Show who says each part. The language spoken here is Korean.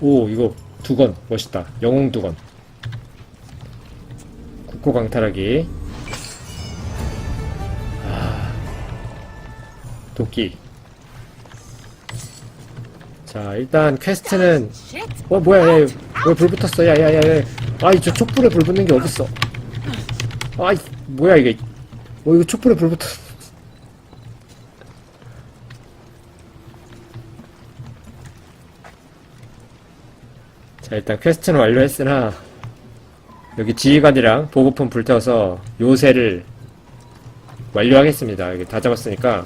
Speaker 1: 오 이거 두건. 멋있다. 영웅 두건. 국고 강탈하기. 아 도끼. 자 일단 퀘스트는 어 뭐야 야, 왜불 붙었어? 야야야야. 아이 저 촛불에 불 붙는 게 어딨어? 아이 뭐야 이게. 어 이거 촛불에 불 붙었어 자 일단 퀘스트는 완료했으나 여기 지휘관이랑 보급품 불태워서 요새를 완료하겠습니다. 여기 다 잡았으니까